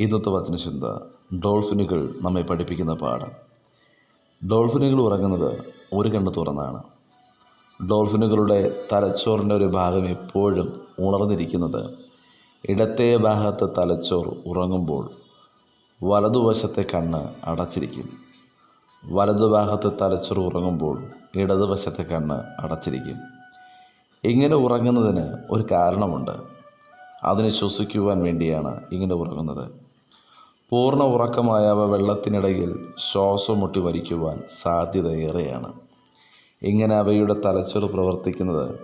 ഇന്നത്തെ വചനചിന്ത ഡോൾഫിനുകൾ നമ്മെ പഠിപ്പിക്കുന്ന പാഠം. ഡോൾഫിനുകൾ ഉറങ്ങുന്നത് ഒരു കണ്ണ് തുറന്നാണ്. ഡോൾഫിനുകളുടെ തലച്ചോറിന്റെ ഒരു ഭാഗം എപ്പോഴും ഉണർന്നിരിക്കുന്നത് ഇടത്തെ ഭാഗത്ത് തലച്ചോർ ഉറങ്ങുമ്പോൾ വലതുവശത്തെ കണ്ണ് അടച്ചിരിക്കും. വലതുഭാഗത്ത് തലച്ചോർ ഉറങ്ങുമ്പോൾ ഇടതുവശത്തെ കണ്ണ് അടച്ചിരിക്കും. ഇങ്ങനെ ഉറങ്ങുന്നതിന് ഒരു കാരണമുണ്ട്. അതിനെ ശ്വസിക്കുവാൻ വേണ്ടിയാണ് ഇങ്ങനെ ഉറങ്ങുന്നത്. പൂർണ ഉറക്കമായ അവ വെള്ളത്തിനിടയിൽ ശ്വാസം മുട്ടി വലിക്കുവാൻ സാധ്യത ഏറെയാണ് ഇങ്ങനെ അവയുടെ തലച്ചോറ് പ്രവർത്തിക്കുന്നത്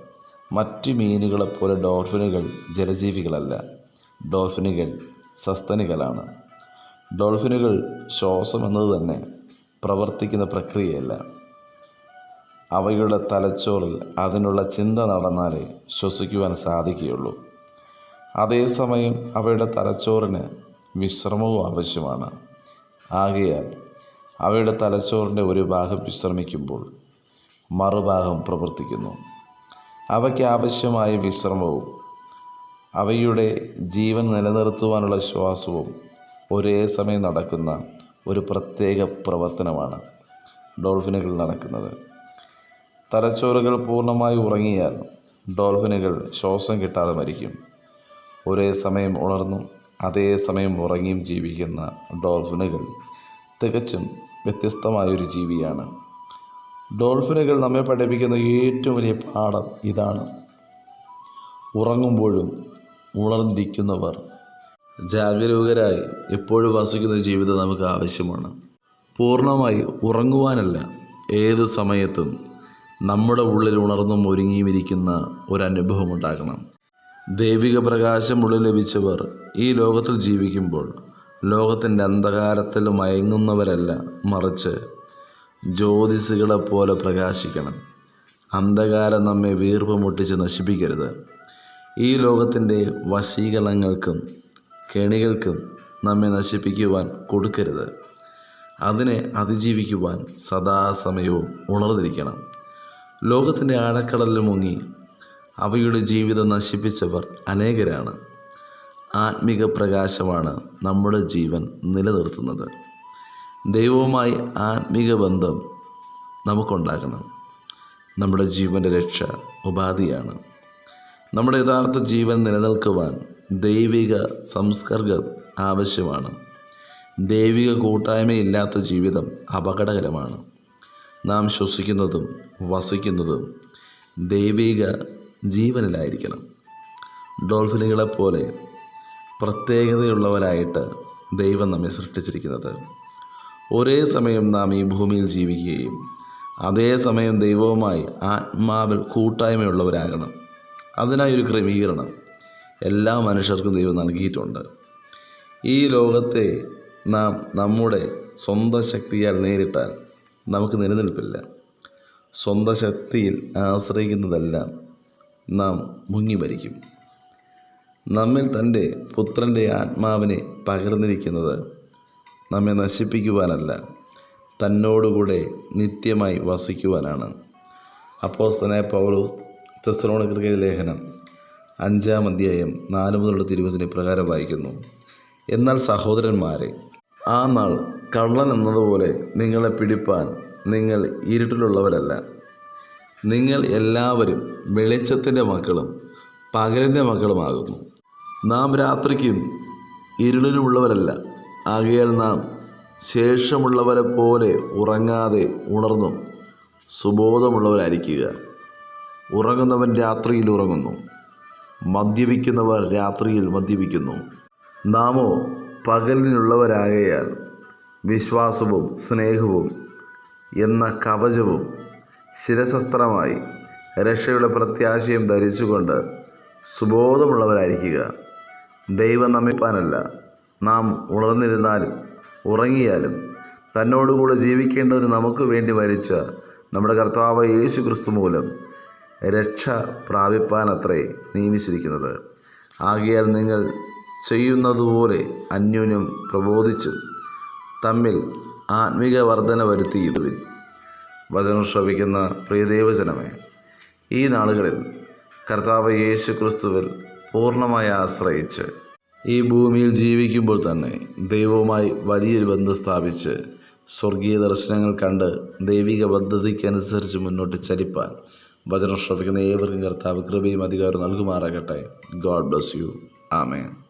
മറ്റ് മീനുകളെപ്പോലെ ഡോൾഫിനുകൾ ജലജീവികളല്ല. ഡോൾഫിനുകൾ സസ്തനികളാണ്. ഡോൾഫിനുകൾ ശ്വാസം എന്നത് തന്നെ പ്രവർത്തിക്കുന്ന പ്രക്രിയയല്ല. അവയുടെ തലച്ചോറിൽ അതിനുള്ള ചിന്ത നടന്നാലേ ശ്വസിക്കുവാൻ സാധിക്കുകയുള്ളൂ. അതേസമയം അവയുടെ തലച്ചോറിന് വിശ്രമവും ആവശ്യമാണ്. ആകയാൽ അവയുടെ തലച്ചോറിന്റെ ഒരു ഭാഗം വിശ്രമിക്കുമ്പോൾ മറുഭാഗം പ്രവർത്തിക്കുന്നു. അവയ്ക്ക് ആവശ്യമായ വിശ്രമവും അവയുടെ ജീവൻ നിലനിർത്തുവാനുള്ള ശ്വാസവും ഒരേ സമയം നടക്കുന്ന ഒരു പ്രത്യേക പ്രവർത്തനമാണ് ഡോൾഫിനുകൾ നടക്കുന്നത്. തലച്ചോറുകൾ പൂർണമായി ഉറങ്ങിയാൽ ഡോൾഫിനുകൾ ശ്വാസം കിട്ടാതെ മരിക്കും. ഒരേ സമയം ഉണർന്നും അതേ സമയം ഉറങ്ങിയും ജീവിക്കുന്ന ഡോൾഫിനുകൾ തികച്ചും വ്യത്യസ്തമായൊരു ജീവിയാണ്. ഡോൾഫിനുകൾ നമ്മെ പഠിപ്പിക്കുന്ന ഏറ്റവും വലിയ പാഠം ഇതാണ്. ഉറങ്ങുമ്പോഴും ഉണർന്നിരിക്കുന്നവർ ജാഗരൂകരായി എപ്പോഴും വസിക്കുന്ന ജീവിതം നമുക്ക് ആവശ്യമാണ്. പൂർണമായി ഉറങ്ങുവാനല്ല ഏത് സമയത്തും നമ്മുടെ ഉള്ളിൽ ഉണർന്നും ഒരുങ്ങിയും ഇരിക്കുന്ന ഒരനുഭവം ഉണ്ടാകണം. ദൈവിക പ്രകാശം ഉള്ളിൽ ലഭിച്ചവർ ഈ ലോകത്തിൽ ജീവിക്കുമ്പോൾ ലോകത്തിന്റെ അന്ധകാരത്തിൽ മയങ്ങുന്നവരല്ല മറിച്ച് ജ്യോതിസുകളെ പോലെ പ്രകാശിക്കണം. അന്ധകാരം നമ്മെ വീർപ്പ് മുട്ടിച്ച് നശിപ്പിക്കരുത്. ഈ ലോകത്തിന്റെ വശീകരണങ്ങൾക്കും കെണികൾക്കും നമ്മെ നശിപ്പിക്കുവാൻ കൊടുക്കരുത്. അതിനെ അതിജീവിക്കുവാൻ സദാസമയവും ഉണർന്നിരിക്കണം. ലോകത്തിന്റെ ആഴക്കടലിൽ മുങ്ങി അവയുടെ ജീവിതം നശിപ്പിച്ചവർ അനേകരാണ്. ആത്മിക പ്രകാശമാണ് നമ്മുടെ ജീവൻ നിലനിർത്തുന്നത്. ദൈവവുമായി ആത്മിക ബന്ധം നമുക്കുണ്ടാകണം. നമ്മുടെ ജീവന്റെ രക്ഷ ഉപാധിയാണ്. നമ്മുടെ യഥാർത്ഥ ജീവൻ നിലനിൽക്കുവാൻ ദൈവിക സംസ്കർഗം ആവശ്യമാണ്. ദൈവിക കൂട്ടായ്മയില്ലാത്ത ജീവിതം അപകടകരമാണ്. നാം ശ്വസിക്കുന്നതും വസിക്കുന്നതും ദൈവിക ജീവനിലായിരിക്കണം. ഡോൾഫിനുകളെ പോലെ പ്രത്യേകതയുള്ളവരായിട്ട് ദൈവം നമ്മെ സൃഷ്ടിച്ചിരിക്കുന്നത്. ഒരേ സമയം നാം ഈ ഭൂമിയിൽ ജീവിക്കുകയും അതേസമയം ദൈവവുമായി ആത്മാവിൽ കൂട്ടായ്മയുള്ളവരാകണം. അതിനായി ഒരു ക്രമീകരണം എല്ലാ മനുഷ്യർക്കും ദൈവം നൽകിയിട്ടുണ്ട്. ഈ ലോകത്തെ നാം നമ്മുടെ സ്വന്തം ശക്തിയാൽ നേരിട്ടാൽ നമുക്ക് നിലനിൽപ്പില്ല. സ്വന്തം ശക്തിയിൽ ആശ്രയിക്കുന്നതെല്ലാം നാം മുങ്ങി മരിക്കും നമ്മിൽ തന്റെ പുത്രന്റെ ആത്മാവിനെ പകർന്നിരിക്കുന്നത് നമ്മെ നശിപ്പിക്കുവാനല്ല തന്നോടുകൂടെ നിത്യമായി വസിക്കുവാനാണ്. അപ്പോസ്തനായ പൗലോസ് ക്രിക്കറ്റ് ലേഖനം അഞ്ചാം അധ്യായം നാല് മുതലുള്ള തിരുവചന പ്രകാരം വായിക്കുന്നു. എന്നാൽ സഹോദരന്മാരെ ആ നാൾ കള്ളൻ എന്നതുപോലെ നിങ്ങളെ പിടിപ്പാൻ നിങ്ങൾ ഇരുട്ടിലുള്ളവരല്ല. നിങ്ങൾ എല്ലാവരും വെളിച്ചത്തിന്റെ മക്കളും പകലിന്റെ മക്കളുമാകുന്നു. നാം രാത്രിക്കും ഇരുളിനുമുള്ളവരല്ല ആകയാൽ നാം ശേഷമുള്ളവരെ പോലെ ഉറങ്ങാതെ ഉണർന്നും സുബോധമുള്ളവരായിരിക്കുക. ഉറങ്ങുന്നവൻ രാത്രിയിൽ ഉറങ്ങുന്നു. മദ്യപിക്കുന്നവർ രാത്രിയിൽ മദ്യപിക്കുന്നു. നാമോ പകലിനുള്ളവരാകയാൽ വിശ്വാസവും സ്നേഹവും എന്ന കവചവും ശിരസസ്ത്രമായി രക്ഷയുടെ പ്രത്യാശയും ധരിച്ചുകൊണ്ട് സുബോധമുള്ളവരായിരിക്കുക. ദൈവം നമ്മിപ്പാനല്ല നാം ഉണർന്നിരുന്നാലും ഉറങ്ങിയാലും തന്നോടുകൂടെ ജീവിക്കേണ്ടതിന് നമുക്ക് വേണ്ടി മരിച്ച നമ്മുടെ കർത്താവ് യേശു ക്രിസ്തു മൂലം രക്ഷ പ്രാപിപ്പാനത്രേ നിയമിച്ചിരിക്കുന്നത്. ആകയാൽ നിങ്ങൾ ചെയ്യുന്നതുപോലെ അന്യോന്യം പ്രബോധിച്ചും തമ്മിൽ ആത്മീക വർധന വരുത്തിയിടുവിൻ വചനം ശ്രവിക്കുന്ന പ്രിയദേവജനമേ ഈ നാളുകളിൽ കർത്താവ് യേശു ക്രിസ്തുവിൽ പൂർണമായി ആശ്രയിച്ച് ഈ ഭൂമിയിൽ ജീവിക്കുമ്പോൾ തന്നെ ദൈവവുമായി വലിയൊരു ബന്ധം സ്ഥാപിച്ച് സ്വർഗീയ ദർശനങ്ങൾ കണ്ട് ദൈവിക പദ്ധതിക്കനുസരിച്ച് മുന്നോട്ട് ചലിപ്പാൻ വചനം ശ്രമിക്കുന്ന ഏവർക്കും കർത്താവ് കൃപയും അധികാരം നൽകുമാറാകട്ടെ. God bless you. ആമേൻ.